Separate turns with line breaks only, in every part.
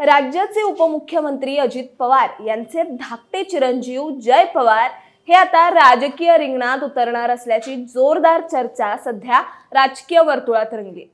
राज्याचे उपमुख्यमंत्री अजित पवार यांचे धाकटे चिरंजीव जय पवार हे आता राजकीय रिंगणात उतरणार असल्याची जोरदार चर्चा सध्या राजकीय वर्तुळात रंगली.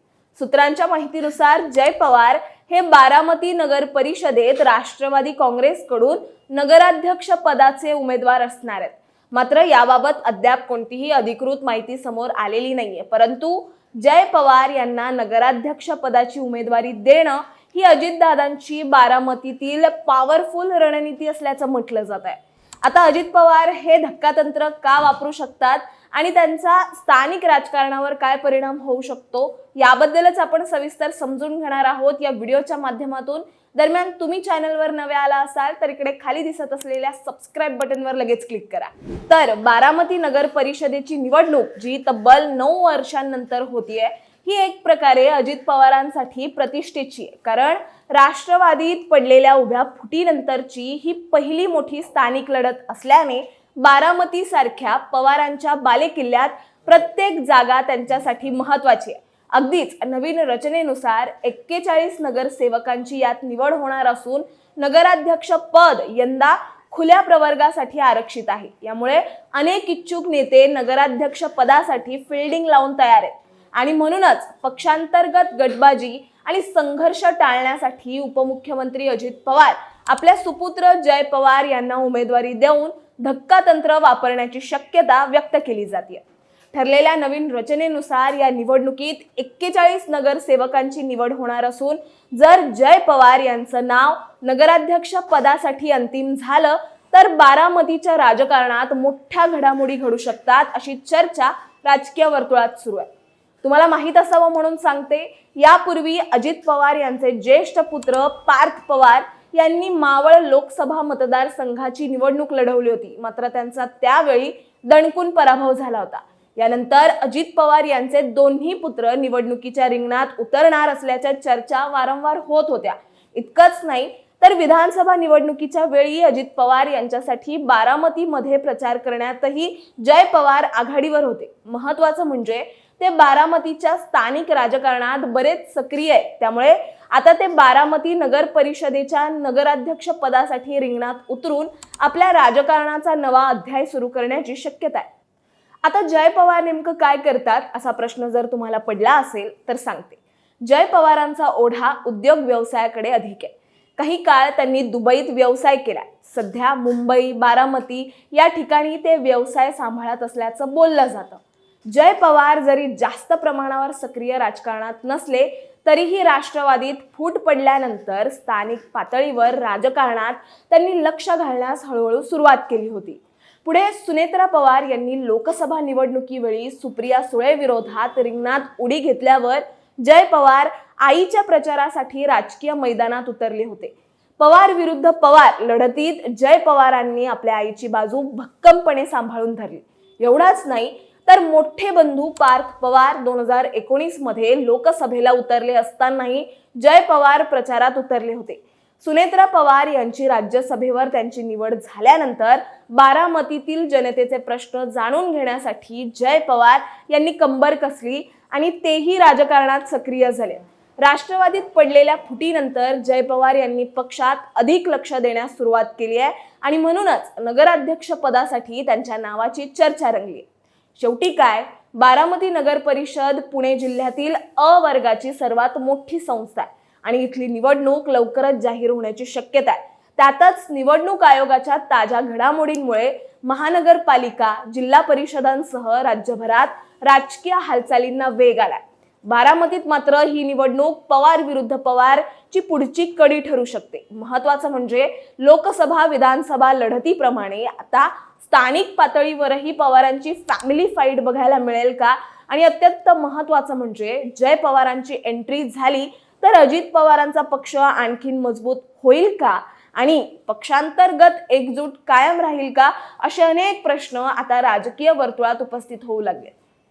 सूत्रांच्या माहितीनुसार जय पवार हे बारामती नगर परिषदेत राष्ट्रवादी काँग्रेसकडून नगराध्यक्ष पदाचे उमेदवार असणार आहेत. मात्र याबाबत अद्याप कोणतीही अधिकृत माहिती समोर आलेली नाहीये. परंतु जय पवार यांना नगराध्यक्ष पदाची उमेदवारी देणं ही अजितदादांची बारामतीतील पॉवरफुल रणनीती असल्याचं म्हटलं जात आहे. आता अजित पवार हे धक्कातंत्र का वापरू शकतात आणि त्यांचा स्थानिक राजकारणावर काय परिणाम होऊ शकतो याबद्दलच आपण सविस्तर समजून घेणार आहोत या व्हिडिओच्या माध्यमातून. दरम्यान तुम्ही चॅनलवर नवे आला असाल तर इकडे खाली दिसत असलेल्या सबस्क्राईब बटनवर लगेच क्लिक करा. तर बारामती नगर परिषदेची निवडणूक जी तब्बल नऊ वर्षांनंतर होतीये ही एक प्रकारे अजित पवारांसाठी प्रतिष्ठेची आहे. कारण राष्ट्रवादीत पडलेल्या उभ्या फुटीनंतरची ही पहिली मोठी स्थानिक लढत असल्याने बारामतीसारख्या पवारांच्या बालेकिल्ल्यात प्रत्येक जागा त्यांच्यासाठी महत्वाची आहे. अगदीच नवीन रचनेनुसार एक्केचाळीस नगरसेवकांची यात निवड होणार असून नगराध्यक्ष पद यंदा खुल्या प्रवर्गासाठी आरक्षित आहे. यामुळे अनेक इच्छुक नेते नगराध्यक्ष पदासाठी फिल्डिंग लावून तयार आहेत. आणि म्हणूनच पक्षांतर्गत गटबाजी आणि संघर्ष टाळण्यासाठी उपमुख्यमंत्री अजित पवार आपल्या सुपुत्र जय पवार यांना उमेदवारी देऊन धक्का तंत्र वापरण्याची शक्यता व्यक्त केली जाते ठरलेल्या नवीन रचनेनुसार या निवडणुकीत एक्केचाळीस नगरसेवकांची निवड होणार असून जर जय पवार यांचं नाव नगराध्यक्ष पदासाठी अंतिम झालं तर बारामतीच्या राजकारणात मोठ्या घडामोडी घडू शकतात अशी चर्चा राजकीय वर्तुळात सुरू आहे. तुम्हाला माहीत असावं म्हणून सांगते यापूर्वी अजित पवार यांचे ज्येष्ठ पुत्र पार्थ पवार यांनी मावळ लोकसभा मतदारसंघाची निवडणूक लढवली होती. मात्र त्यांचा त्यावेळी दणकून पराभव झाला होता. यानंतर अजित पवार यांचे दोन्ही पुत्र निवडणुकीच्या रिंगणात उतरणार असल्याच्या चर्चा वारंवार होत होत्या. इतकंच नाही तर विधानसभा निवडणुकीच्या वेळी अजित पवार यांच्यासाठी बारामतीमध्ये प्रचार करण्यातही जय पवार आघाडीवर होते. महत्वाचं म्हणजे ते बारामतीच्या स्थानिक राजकारणात बरेच सक्रिय आहे त्यामुळे आता ते बारामती नगर परिषदेच्या नगराध्यक्ष पदासाठी रिंगणात उतरून आपल्या राजकारणाचा नवा अध्याय सुरू करण्याची शक्यता आहे. आता जय पवार नेमकं काय करतात असा प्रश्न जर तुम्हाला पडला असेल तर सांगते. जय पवारांचा ओढा उद्योग व्यवसायाकडे अधिक आहे. काही काळ त्यांनी दुबईत व्यवसाय केला. सध्या मुंबई बारामती या ठिकाणी ते व्यवसाय सांभाळत असल्याचं बोललं जातं. जय पवार जरी जास्त प्रमाणावर सक्रिय राजकारणात नसले तरीही राष्ट्रवादीत फूट पडल्यानंतर स्थानिक पातळीवर राजकारणात त्यांनी लक्ष घालण्यास हळूहळू सुरुवात केली होती. पुढे सुनेत्रा पवार यांनी लोकसभा निवडणुकीवेळी सुप्रिया सुळे विरोधात रिंगणात उडी घेतल्यावर जय पवार आईच्या प्रचारासाठी राजकीय मैदानात उतरले होते. पवार विरुद्ध पवार लढतीत जय पवारांनी आपल्या आईची बाजू भक्कमपणे सांभाळून धरली. एवढाच नाही तर मोठे बंधू पार्थ पवार दोन हजार एकोणीसमध्ये लोकसभेला उतरले असतानाही जय पवार प्रचारात उतरले होते. सुनेत्रा पवार यांची राज्यसभेवर त्यांची निवड झाल्यानंतर बारामतीतील जनतेचे प्रश्न जाणून घेण्यासाठी जय पवार यांनी कंबर कसली आणि तेही राजकारणात सक्रिय झाले. राष्ट्रवादीत पडलेल्या फुटीनंतर जय पवार यांनी पक्षात अधिक लक्ष देण्यास सुरुवात केली आहे आणि म्हणूनच नगराध्यक्ष पदासाठी त्यांच्या नावाची चर्चा रंगली. शेवटी काय? बारामती नगर परिषद पुणे जिल्ह्यातील अ वर्गाची सर्वात मोठी संस्था आहे. आणि इथली निवडणूक लवकरच जाहीर होण्याची शक्यता आहे. त्यातच निवडणूक आयोगाच्या ताज्या घडामोडींमुळे महानगरपालिका जिल्हा परिषदांसह राज्यभरात राजकीय हालचालींना वेग आलाय. बारामतीत मात्र ही निवडणूक पवार विरुद्ध पवार ची पुढची कडी ठरू शकते. महत्वाचं म्हणजे लोकसभा विधानसभा लढतीप्रमाणे आता स्थानिक पातळीवरही पवारांची फॅमिली फाईट बघायला मिळेल का? आणि अत्यंत महत्वाचं म्हणजे जय पवारांची एंट्री झाली तर अजित पवारांचा पक्ष आणखीन मजबूत होईल का? आणि पक्षांतर्गत एकजूट कायम राहील का? असे अनेक प्रश्न आता राजकीय वर्तुळात उपस्थित होऊ लागले